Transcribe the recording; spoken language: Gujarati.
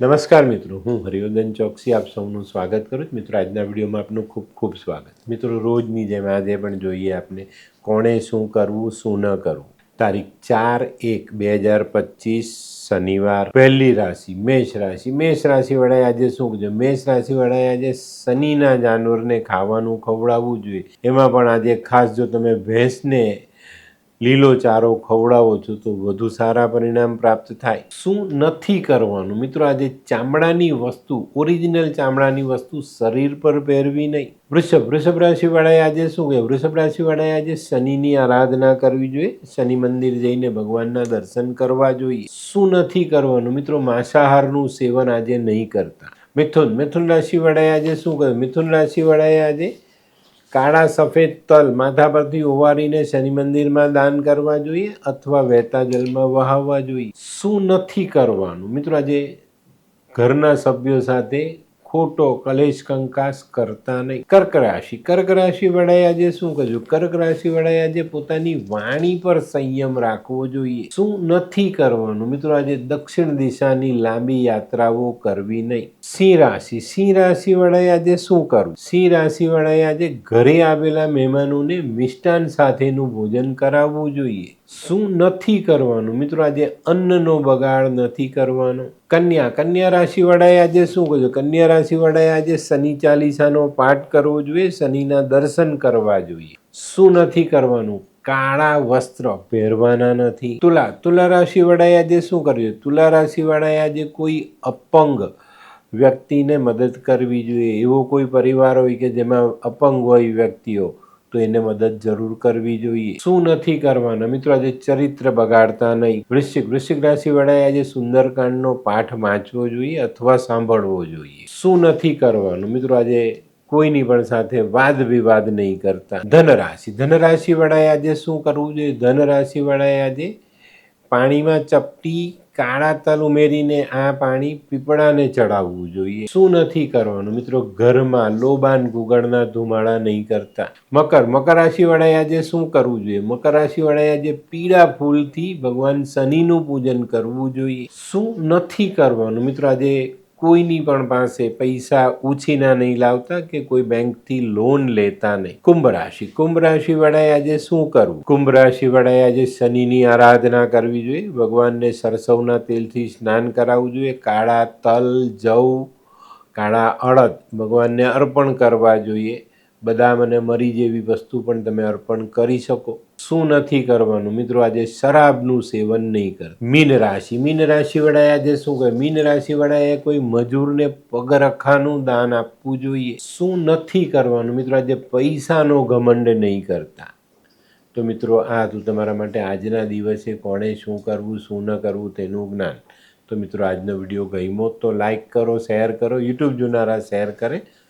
નમસ્કાર મિત્રો, હું હરિવર્ધન ચોકસી આપ સૌનું સ્વાગત કરું છું. મિત્રો, આજના વિડીયોમાં આપનું ખૂબ ખૂબ સ્વાગત. મિત્રો, રોજની જેમ આજે પણ જોઈએ આપને કોણે શું કરવું, શું ન કરવું. તારીખ ચાર એક બે હજાર પચીસ, શનિવાર, પહેલી રાશિ, મેષ રાશિ. મેષ રાશિવાળાએ આજે શું કરજો મેષ રાશિવાળાએ આજે શનિના જાનવરને ખાવાનું ખવડાવવું જોઈએ. એમાં પણ આજે ખાસ જો તમે ભેંસને લીલો ચારો, ખવડાવો છો તો વધુ સારા પરિણામ પ્રાપ્ત થાય. શું નથી કરવાનું? મિત્રો, આજે ચામડાની વસ્તુ, ઓરિજિનલ ચામડાની વસ્તુ શરીર પર પહેરવી નહીં. વૃષભ વૃષભ રાશિવાળાએ આજે શું કહે વૃષભ રાશિવાળાએ આજે શનિની આરાધના કરવી જોઈએ. શનિ મંદિર જઈને ભગવાનના દર્શન કરવા જોઈએ. શું નથી કરવાનું? મિત્રો, માંસાહારનું સેવન આજે નહીં કરતા. મિથુન મિથુન રાશિવાળાએ આજે શું કહ્યું? મિથુન રાશિવાળાએ આજે કાળા સફેદ તલ માથા પરથી ઓવારીને શનિ મંદિરમાં દાન કરવા જોઈએ અથવા વહેતા જલમાં વહાવવા જોઈએ? શું નથી કરવાનું? મિત્રો, આજે ઘરના સભ્યો સાથે ખોટો કલેશ કંકાસ કરતા નહીં. કર્ક રાશિ. કર્ક રાશિ વડાએ આજે શું કહ્યું કર્ક રાશિ વડાએ આજે પોતાની વાણી પર સંયમ રાખવો જોઈએ. શું નથી કરવાનું? મિત્રો, આજે દક્ષિણ દિશાની લાંબી યાત્રાઓ કરવી નહીં. સિંહ રાશિ. સિંહ રાશિ વડાએ આજે શું કરવું? સિંહ રાશિ વડાએ આજે ઘરે આવેલા મહેમાનોને મિષ્ટાન સાથેનું ભોજન કરાવવું જોઈએ. શું નથી કરવાનું? મિત્રો, આજે અન્નનો બગાડ નથી કરવાનો. કન્યા કન્યા રાશિ વડાએ આજે શું કહ્યું કન્યા રાશિ વડાએ આજે શનિ ચાલીસાનો પાઠ કરવો જોઈએ, શનિના દર્શન કરવા જોઈએ. શું નથી કરવાનું? કાળા વસ્ત્ર પહેરવાના નથી. તુલા તુલા રાશિ વડાએ આજે શું કર્યું? તુલા રાશિ વડાએ આજે કોઈ અપંગ વ્યક્તિને મદદ કરવી જોઈએ. એવો કોઈ પરિવાર હોય કે જેમાં અપંગ હોય વ્યક્તિઓ. તો એને મદદ જરૂર કરવી જોઈએ. શું નથી કરવાના? મિત્રો, આજે ચરિત્ર બગાડતા નહીં. વૃશ્ચિક વૃશ્ચિક રાશિ વાળાએ આજે સુંદરકાંડનો પાઠ વાંચવો જોઈએ અથવા સાંભળવો જોઈએ? શું નથી કરવાનું? મિત્રો, આજે કોઈની પણ સાથે વાદ વિવાદ નહીં કરતા. ધનરાશિ ધનરાશિ વાળાએ આજે શું કરવું જોઈએ? ધનરાશિ વાળાએ આજે પાણીમાં ચપટી, કાળા તલ ઉમેરીને આ પાણી પીપળાને ચડાવવું જોઈએ. શું નથી કરવાનું મિત્રો? ઘરમાં લોબાન ગુગળના ધુમાડા નહીં કરતા. મકર મકર રાશિવાળાએ આજે શું કરવું જોઈએ? મકર રાશિવાળાએ આજે પીળા ફૂલથી ભગવાન શનિનું પૂજન કરવું જોઈએ. શું નથી કરવાનું મિત્રો? આજે કોઈની પણ પાસે પૈસા ઉછીના નહીં લાવતા કે કોઈ બેંકથી લોન લેતા નહીં. કુંભ રાશિ. કુંભ રાશિ વાળાએ આજે શું કરવું? કુંભ રાશિ વાળાએ આજે શનિની આરાધના કરવી જોઈએ. ભગવાનને સરસવના તેલથી સ્નાન કરાવવું જોઈએ. કાળા તલ, જવ, કાળા અડદ ભગવાનને અર્પણ કરવા જોઈએ. બદામ અને મરી જેવી વસ્તુ પણ તમે અર્પણ કરી શકો. શું નથી કરવાનું? મિત્રો, આજે શરાબનું સેવન નહીં કર. મીન રાશિ. મીન રાશિ વડાએ આજે શું કહે મીન રાશિ વડાએ કોઈ મજૂરને પગરખાનું દાન આપવું જોઈએ. શું નથી કરવાનું? મિત્રો, આજે પૈસાનો ઘમંડ નહીં કરતા. તો મિત્રો, આ હતું તમારા માટે આજના દિવસે કોણે શું કરવું, શું ન કરવું તેનું જ્ઞાન. તો મિત્રો, આજનો વીડિયો ગમ્યો તો લાઈક કરો, શેર કરો, યુટ્યુબ જોનારા શેર કરે.